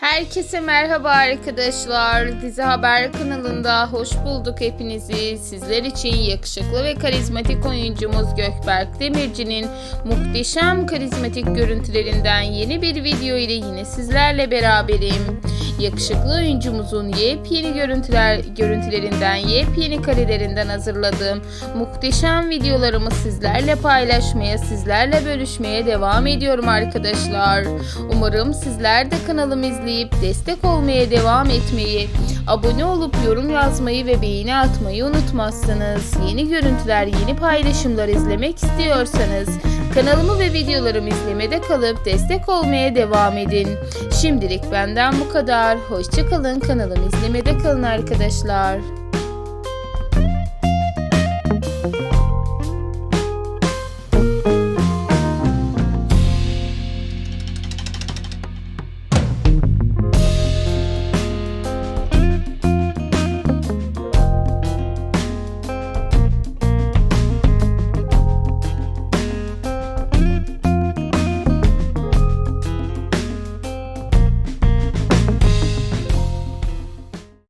Herkese merhaba arkadaşlar. Dizi Haber kanalında hoş bulduk hepinizi. Sizler için yakışıklı ve karizmatik oyuncumuz Gökberk Demirci'nin muhteşem karizmatik görüntülerinden yeni bir video ile yine sizlerle beraberim. Yakışıklı oyuncumuzun yepyeni görüntüler görüntülerinden, yepyeni karelerinden hazırladığım muhteşem videolarımı sizlerle paylaşmaya, sizlerle bölüşmeye devam ediyorum arkadaşlar. Umarım sizler de kanalımı izleyip destek olmaya devam etmeyi, abone olup yorum yazmayı ve beğeni atmayı unutmazsınız. Yeni görüntüler, yeni paylaşımlar izlemek istiyorsanız kanalımı ve videolarımı izlemede kalıp destek olmaya devam edin. Şimdilik benden bu kadar. Hoşçakalın kanalımı izlemede kalın arkadaşlar.